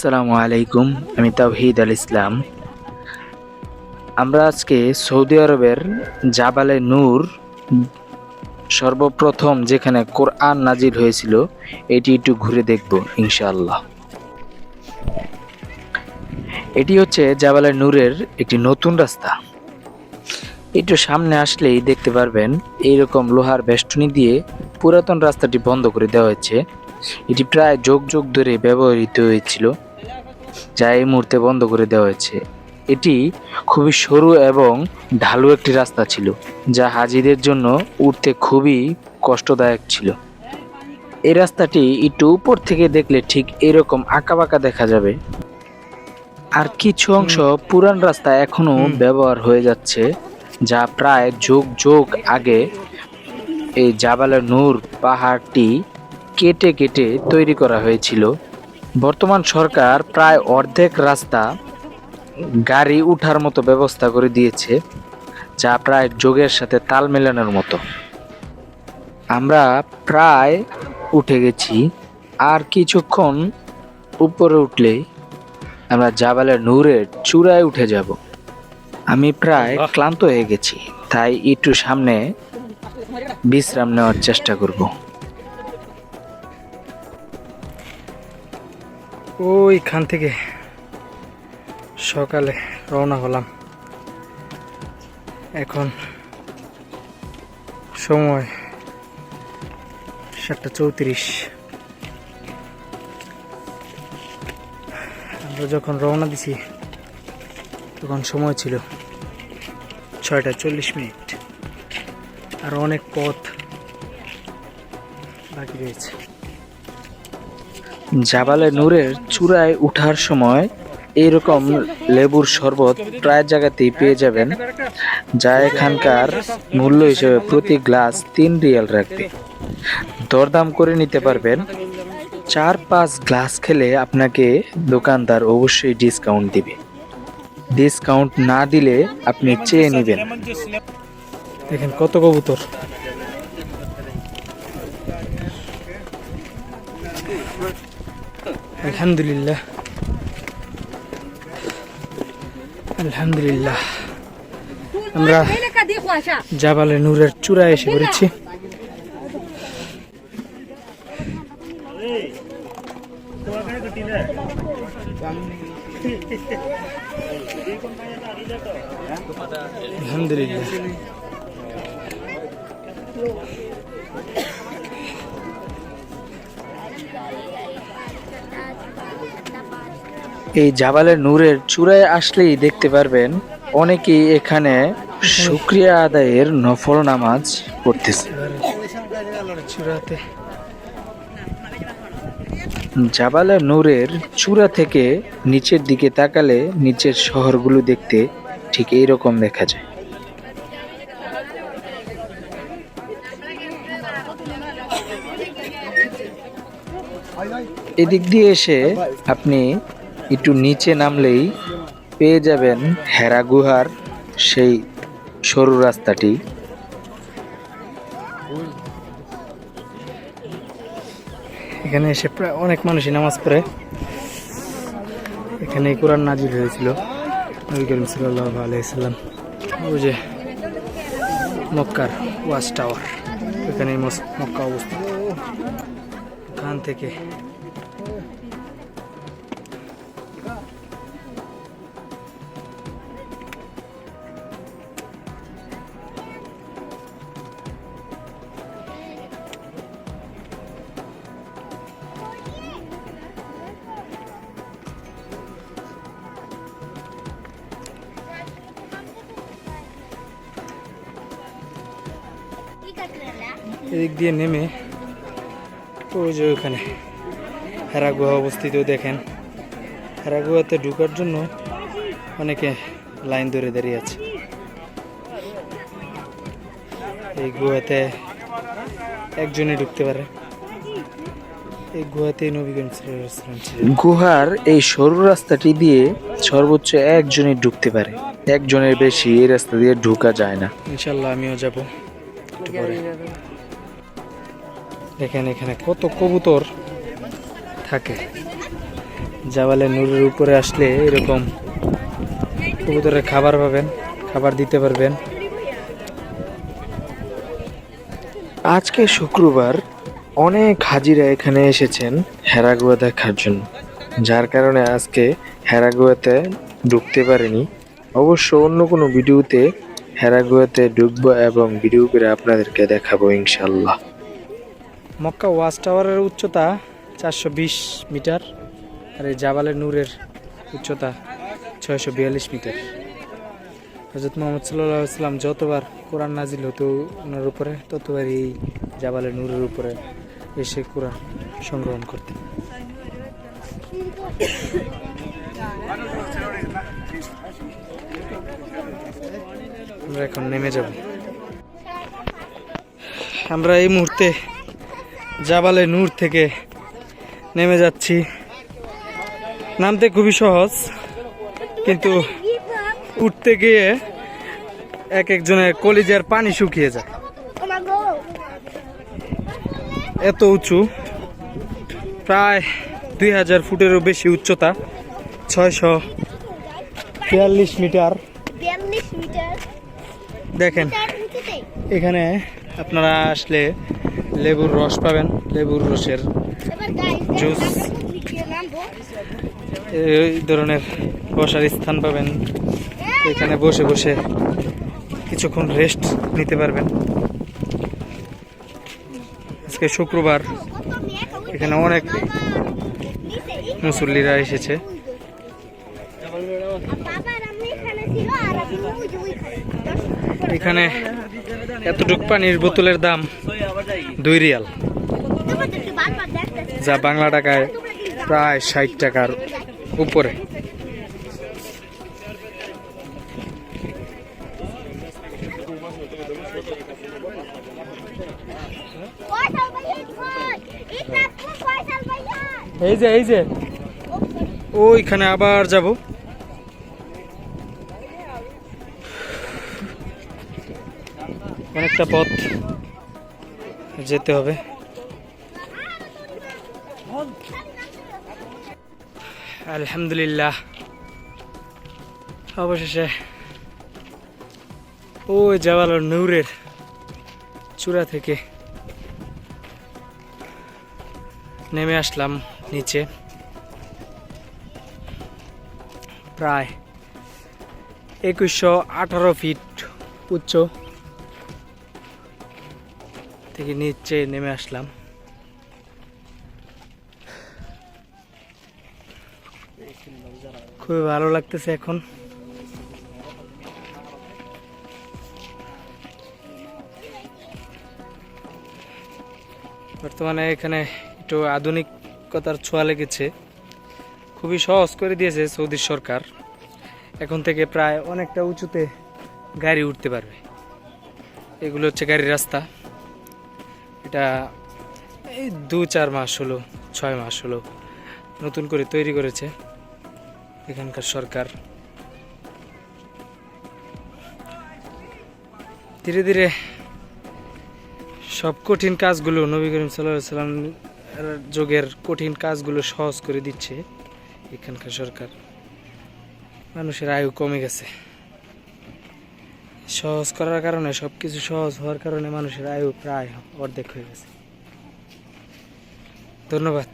আসসালামু আলাইকুম, আমি তাওহিদ আল ইসলাম। আমরা আজকে সৌদি আরবের জাবালে নূর সর্বপ্রথম যেখানে কোরআন নাজির হয়েছিল, এটি একটু ঘুরে দেখব, ইনশাআল্লাহ। এটি হচ্ছে জাবালে নূরের একটি নতুন রাস্তা। একটু সামনে আসলেই দেখতে পারবেন, এইরকম লোহার বেষ্টনী দিয়ে পুরাতন রাস্তাটি বন্ধ করে দেওয়া হয়েছে। এটি প্রায় যোগ যোগ ধরে ব্যবহৃত হয়েছিল। যা এই মুহূর্তে বন্ধ করে দেওয়া হয়েছে। এটি খুবই সরু এবং ঢালু একটি রাস্তা ছিল যা হাজিদের জন্য উঠতে খুবই কষ্টদায়ক ছিল। এই রাস্তাটি একটু উপর থেকে দেখলে ঠিক এরকম আঁকাবাঁকা দেখা যাবে। আর কিছু অংশ পুরান রাস্তা এখনও ব্যবহার হয়ে যাচ্ছে যা প্রায় যোগ যুগ আগে এই জাবালে নূর পাহাড়টি কেটে কেটে তৈরি করা হয়েছিল। বর্তমান সরকার প্রায় অর্ধেক রাস্তা গাড়ি উঠার মতো ব্যবস্থা করে দিয়েছে যা প্রায় যোগের সাথে তাল মেলানোর মতো। আমরা প্রায় উঠে গেছি আর কিছুক্ষণ উপরে উঠলেই আমরা জাবালের নূরের চূড়ায় উঠে যাব। আমি প্রায় ক্লান্ত হয়ে গেছি তাই একটু সামনে বিশ্রাম নেওয়ার চেষ্টা করব। ওইখান থেকে সকালে রওনা হলাম। এখন সময় সাতটা চৌত্রিশ। আমরা যখন রওনা দিছি, তখন সময় ছিল ছয়টা চল্লিশ মিনিট। আর অনেক পথ বাকি রয়েছে। জাবালে নূরের চূড়ায় উঠার সময় এইরকম লেবুর শরবত প্রায় জায়গাতেই পেয়ে যাবেন, যা এখানকার মূল্য হিসেবে প্রতি গ্লাস তিন রিয়াল রাখবে। দরদাম করে নিতে পারবেন। চার পাঁচ গ্লাস খেলে আপনাকে দোকানদার অবশ্যই ডিসকাউন্ট দিবে। ডিসকাউন্ট না দিলে আপনি চেয়ে নেবেন। দেখেন কত কবুতর। আলহামদুলিল্লাহ। আলহামদুলিল্লাহ। আমরা জাবালে নূরের চূড়ায় এসে পড়েছি। আলহামদুলিল্লাহ। এই জাবালের নূরের চূড়ায় আসলেই দেখতে পারবেন অনেকেই এখানে শুক্রিয়া আদায়ের নফল নামাজ পড়তেছে। জাবালে নূরের চূড়া থেকে নিচের দিকে তাকালে নিচের শহরগুলো দেখতে ঠিক এই রকম দেখা যায়। এদিক দিয়ে এসে আপনি একটু নিচে নামলেই পেয়ে যাবেন হেরা গুহার সেই সরু রাস্তাটি। এখানে এসে প্রায় অনেক মানুষই নামাজ পড়ে। এখানে কোরআন নাজির হয়েছিল নবী করিম আলাইসাল্লাম ওই যে মক্কার ওয়াচ টাওয়ার এখানে মক্কা অবস্থিত। ওখান থেকে এদিক দিয়ে নেমে ওই যে ওখানে হেরা গুহা অবস্থিত দেখেন। হেরা গুহাতে ঢুকার জন্য অনেকে লাইন ধরে দাঁড়িয়ে আছে। এই গুহাতে একজনে ঢুকতে পারে। এই গুহাতে। গুহার এই সরু রাস্তাটি দিয়ে সর্বোচ্চ একজনই ঢুকতে পারে। একজনের বেশি এই রাস্তা দিয়ে ঢুকা যায় না। ইনশাল্লাহ আমিও যাব একটু পরে। দেখেন এখানে কত কবুতর থাকে। জাবালে নূরের উপরে আসলে এরকম কবুতরের খাবার পাবেন, খাবার দিতে পারবেন। আজকে শুক্রবার অনেক হাজিরা এখানে এসেছেন হেরাগুয়া দেখার জন্য। যার কারণে আজকে হেরাগুয়াতে ঢুকতে পারিনি। অবশ্য অন্য কোনো ভিডিওতে হেরাগুয়াতে ঢুকবো এবং ভিডিও করে আপনাদেরকে দেখাবো ইনশাল্লাহ মক্কা ওয়াচ টাওয়ারের উচ্চতা চারশো বিশ মিটার আর এই জাবালে নূরের উচ্চতা ছয়শো বিয়াল্লিশ মিটার। হজরত মোহাম্মদ সাল্লাহ সাল্লাম যতবার কোরআন নাজিল হতো ওনার উপরে ততবার এই জাবালে নূরের উপরে এসে কোরআন সংগ্রহণ করতেন। আমরা এখন নেমে যাব। আমরা এই মুহূর্তে জাবালে নূর থেকে নেমে যাচ্ছি। নামতে খুবই সহজ কিন্তু উঠতে গিয়ে এক একজনের কলিজার পানি শুকিয়ে যায়। এত উঁচু প্রায় দুই হাজার ফুটেরও বেশি উচ্চতা ছয়শো বিয়াল্লিশ মিটার। দেখেন এখানে আপনারা আসলে লেবুর রস পাবেন লেবুর রসের জুস। এই ধরনের বসার স্থান পাবেন। এখানে বসে বসে কিছুক্ষণ রেস্ট নিতে পারবেন। আজকে শুক্রবার। এখানে অনেক মুসল্লিরা এসেছে। এখানে এতটুক পানির বোতলের দাম। দুই রিয়াল। যা বাংলা টাকায় প্রায় ষাট টাকার উপরে। এই যে এই যে। ওইখানে আবার যাব। অনেকটা পথ। যেতে হবে। আলহামদুলিল্লাহ। অবশেষে ওই জাবাল নূরের চূড়া থেকে নেমে আসলাম নিচে। প্রায় একুশশো আঠারো ফিট উচ্চ। থেকে নিচে নেমে আসলাম। খুবই ভালো লাগতেছে এখন। বর্তমানে এখানে একটু আধুনিকতার ছোঁয়া লেগেছে। খুবই সহজ করে দিয়েছে সৌদি সরকার। এখন থেকে প্রায় অনেকটা উঁচুতে গাড়ি উঠতে পারবে। এগুলো হচ্ছে গাড়ির রাস্তা। এটা এই দু চার মাস হলো, ছয় মাস হলো, নতুন করে তৈরি করেছে এখানকার সরকার। ধীরে ধীরে সব কঠিন কাজগুলো নবী করিম সাল্লাম যোগের কঠিন কাজগুলো সহজ করে দিচ্ছে এখানকার সরকার। মানুষের আয়ু কমে গেছে। সহজ করার কারণে সব কিছু সহজ হওয়ার কারণে মানুষের আয়ু প্রায় অর্ধেক হয়ে গেছে। ধন্যবাদ।